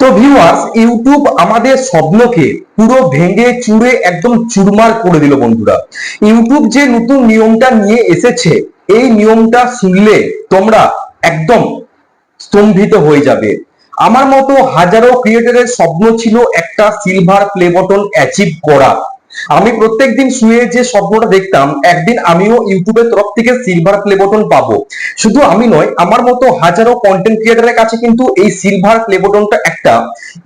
তো viewers YouTube আমাদের স্বপ্নকে পুরো ভেঙে চুরে একদম চুরমার করে দিল বন্ধুরা। ইউটিউব যে নতুন নিয়মটা নিয়ে এসেছে, এই নিয়মটা শুনলে তোমরা একদম স্তম্ভিত হয়ে যাবে। আমার মতো হাজারো ক্রিয়েটারের স্বপ্ন ছিল একটা সিলভার প্লে বটন অ্যাচিভ করা। আমি প্রত্যেকদিন শুয়ে যে স্বপ্নটা দেখতাম, একদিন আমিও ইউটিউবের তরফ থেকে সিলভার প্লে বটন পাবো। শুধু আমি নয়, আমার মতো হাজারো কন্টেন্ট ক্রিয়েটারের কাছে কিন্তু এই সিলভার প্লে বটনটা একটা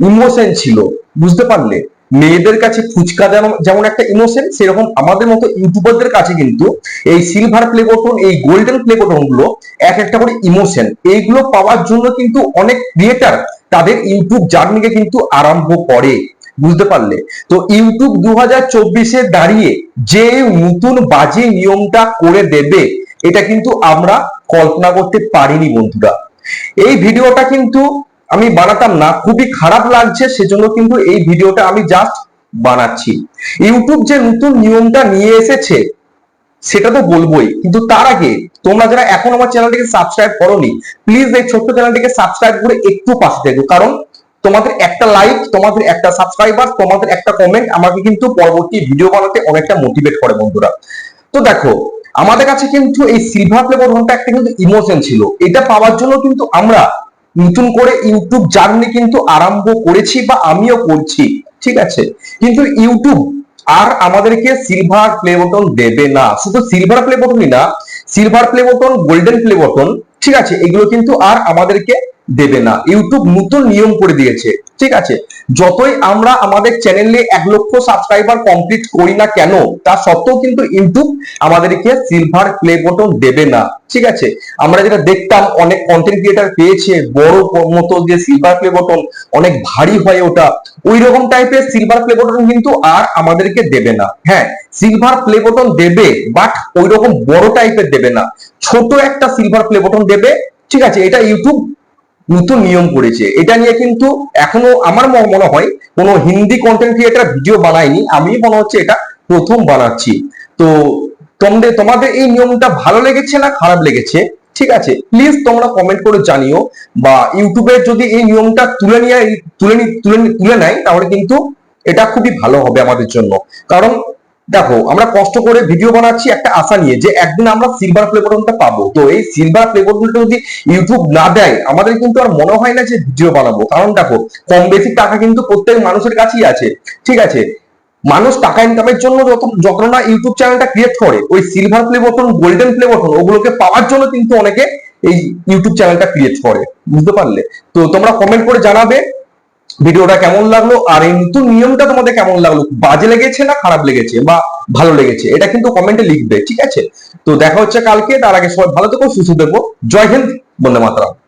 ইমোশন ছিল। বুঝতে পারলে? মেয়েদের কাছে ফুচকা যেমন একটা ইমোশন সেরকম আমাদের মতো ইউটিউবারদের কাছে কিন্তু এই সিলভার প্লে বটন এই গোল্ডেন প্লে বটনগুলো এক একটা করে ইমোশন এইগুলো পাওয়ার জন্য কিন্তু অনেক ক্রিয়েটার তাদের ইউটিউব জার্নিকে কিন্তু আরম্ভ করে। বুঝতে পারলে। তো ইউটিউব দু হাজার চব্বিশে দাঁড়িয়ে যে নতুন বাজে নিয়মটা করে দেবে, এটা কিন্তু আমরা কল্পনা করতে পারিনি বন্ধুরা। এই ভিডিওটা কিন্তু আমি বানাতাম না, খুবই খারাপ লাগছে, সেজন্য কিন্তু এই ভিডিওটা আমি জাস্ট বানাচ্ছি। ইউটিউব যে নতুন নিয়মটা নিয়ে এসেছে, সেটা তো বলবোই, কিন্তু তার আগে তোমরা যারা এখন আমার চ্যানেলটিকে সাবস্ক্রাইব করোনি প্লিজ এই ছোট্ট চ্যানেলটিকে সাবস্ক্রাইব করে একটু পাশে দেখো কারণ তোমাদের একটা লাইক তোমাদের একটা সাবস্ক্রাইবার তোমাদের একটা কমেন্ট আমাকে কিন্তু পরবর্তী ভিডিও বানাতে অনেকটা মোটিভেট করে বন্ধুরা। তো দেখো, আমাদের কাছে কিন্তু এই সিলভার প্লে বটনটা একটা কিন্তু ইমোশন ছিল। এটা পাওয়ার জন্য কিন্তু আমরা নতুন করে ইউটিউব জার্নি কিন্তু আরম্ভ করেছি বা আমিও করছি, ঠিক আছে? কিন্তু ইউটিউব আর আমাদেরকে সিলভার প্লে বটন দেবে না। শুধু সিলভার প্লে বটনই না silver play button golden play button ঠিক আছে? এগুলো কিন্তু আর আমাদেরকে দেবে না। ইউটিউব নতুন নিয়ম করে দিয়েছে, ঠিক আছে? যতই আমরা আমাদের চ্যানেলে এক লক্ষ সাবস্ক্রাইবার কমপ্লিট করি না কেন, তা সত্ত্বেও কিন্তু ইউটিউব আমাদেরকে সিলভার প্লে বটন দেবে না, ঠিক আছে? আমরা যেটা দেখতাম, অনেক কন্টেন্ট ক্রিয়েটার পেয়েছে, বড় মতো যে সিলভার প্লে বটন অনেক ভারী হয় ওটা ওই রকম টাইপের সিলভার প্লে বটন কিন্তু আর আমাদেরকে দেবে না। হ্যাঁ সিলভার প্লে বটন দেবে বাট ওই রকম বড় টাইপের দেবে না। ছোট একটা সিলভার প্লে বটন দেবে, ঠিক আছে? এটা ইউটিউব নতুন নিয়ম করেছে। এটা নিয়ে কিন্তু এখনও আমার মনে হয় কোনো হিন্দি কন্টেন্ট ক্রিয়েটার ভিডিও বানায়নি। আমি মনে হচ্ছে এটা প্রথম বানাচ্ছি। তো তোমাদের তোমাদের এই নিয়মটা ভালো লেগেছে না খারাপ লেগেছে? ঠিক আছে প্লিজ তোমরা কমেন্ট করে জানিও। বা ইউটিউবে যদি এই নিয়মটা তুলে নিয়ে তুলে তুলে তুলে নেয়, তাহলে কিন্তু এটা খুবই ভালো হবে আমাদের জন্য। কারণ দেখো, আমরা কষ্ট করে ভিডিও বানাচ্ছি একটা আশা নিয়ে যে একদিন আমরা সিলভার প্লে বটনটা পাবো। তো এই সিলভার প্লে বটনটা যদি ইউটিউব না দেয়, আমাদের কিন্তু আর মনে হয় না যে ভিডিও বানাবো। কারণ দেখো, কম বেশি টাকা কিন্তু প্রত্যেক মানুষের কাছেই আছে। ঠিক আছে? মানুষ টাকা ইনকামের জন্য যত যখন না ইউটিউব চ্যানেলটা ক্রিয়েট করে, ওই silver play button golden play button ওগুলোকে পাওয়ার জন্য কিন্তু অনেকে এই ইউটিউব চ্যানেলটা ক্রিয়েট করে। বুঝতে পারলে? তো তোমরা কমেন্ট করে জানাবে। ভিডিওটা কেমন লাগল? আর এই নতুন নিয়মটা তোমাদের কেমন লাগল? বাজে লেগেছে না খারাপ লেগেছে বা ভালো লেগেছে? এটা কিন্তু কমেন্টে লিখবে, ঠিক আছে? তো দেখা হচ্ছে কালকে, তার আগে সবাই ভালো থেকো, সুস্থ থেকো। জয় হিন্দ, বন্দে মাতরম।